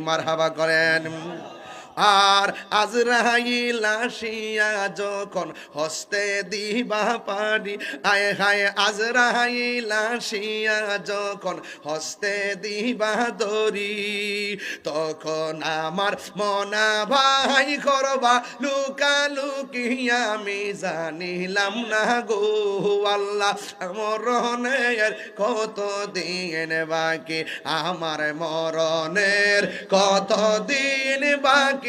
মারহাবা করেন? আর আজরাইল আসিয়া যখন হস্তে দিবা পারি আয় হায় আজরাইল আসিয়া যখন হস্তে দিবা দরি তখন আমার মনা ভাই করবা, লুকা লুকি আমি জানিলাম না গো আল্লাহ মরণের কত দিন বাকি, আমার মরণের কত দিন বাকি।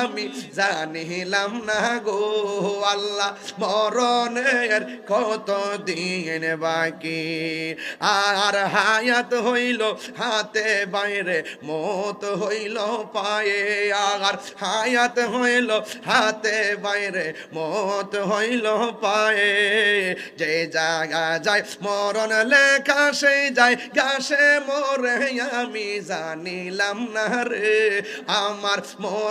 আমি জানিলাম না গো আল্লাহ, মরণের কত দিন বাকি। আর হায়াত হইল, হাতে বাইরে মত হইল পায়ে। আর হায়াত হইল, হাতে বাইরে মত হইল পায়ে। যে জায়গা যায় মরণ লেখা, সেই যায় গাছে মরে। আমি জানিলাম না রে, আমার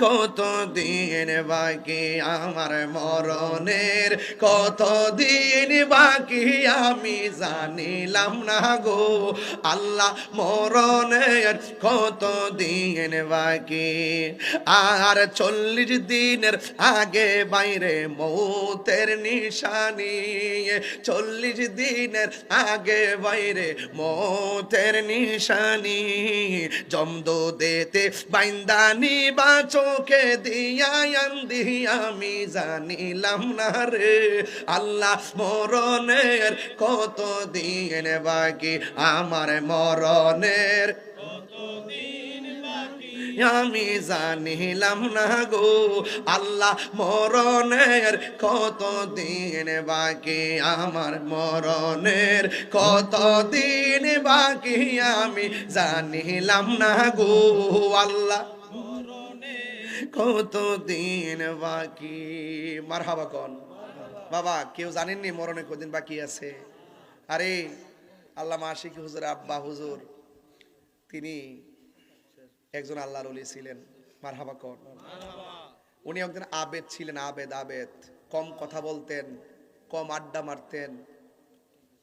কত দিন বাকি আমার মরণের? কত দিন বাকি আমি জানিলাম না গো। আল্লাহ মরণের কত দিন বাকি? আর চল্লিশ দিনের আগে বাইরে মৌতের নিশানি। চল্লিশ দিনের আগে বাইরে মৌতের নিশানি। জমদো দেতে বাইন্দানি বা চোখে দিয়া আন্দি, আমি জানিলাম না রে। আল্লাহ মরণের কত দিন বাকি, আমার মরণের আমি জানিলাম না গো। আল্লাহ মরণের কত দিন বাকি, আমার মরণের কত দিন বাকি, আমি জানিলাম না গো। আল্লাহ কত দিন বাকি? মারহাবা কন। বাবা, কেউ জানেননি মরণে কদিন বাকি আছে? আরে, আল্লাহ আশিক হুজুর, আব্বা হুজুর, তিনি একজন আল্লাহর অলি ছিলেন। মারহাবা কন। উনি একজন আবেদ ছিলেন, আবেদ আবেদ। কম কথা বলতেন, কম আড্ডা মারতেন,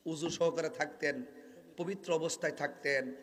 উজু সহকারে থাকতেন, পবিত্র অবস্থায় থাকতেন।